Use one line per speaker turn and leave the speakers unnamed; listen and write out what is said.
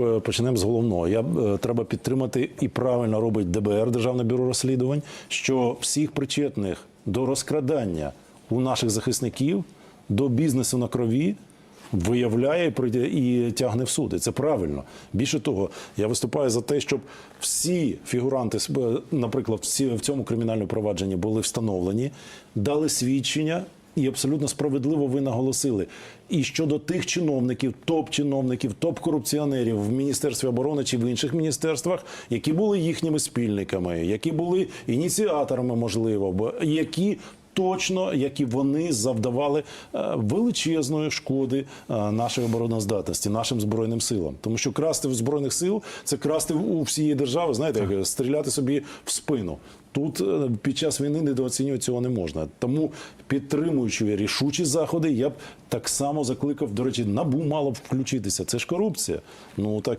Е, Почнемо з головного. Я е, треба підтримати і правильно робить ДБР, Державне бюро розслідувань, що всіх причетних до розкрадання у наших захисників, до бізнесу на крові. Виявляє і тягне в суди. Це правильно. Більше того, я виступаю за те, щоб всі фігуранти, наприклад, в цьому кримінальному провадженні були встановлені, дали свідчення і абсолютно справедливо ви наголосили. І щодо тих чиновників, топ-чиновників, топ-корупціонерів в Міністерстві оборони чи в інших міністерствах, які були їхніми спільниками, які були ініціаторами, можливо, які. Точно, які вони завдавали е, величезної шкоди е, нашій обороноздатності, нашим збройним силам, тому що красти в збройних сил це красти у всієї держави. Знаєте, як стріляти собі в спину. Тут е, під час війни недооцінювати цього не можна. Тому підтримуючи рішучі заходи, я б так само закликав. До речі, набу мало б включитися. Це ж корупція. Ну так.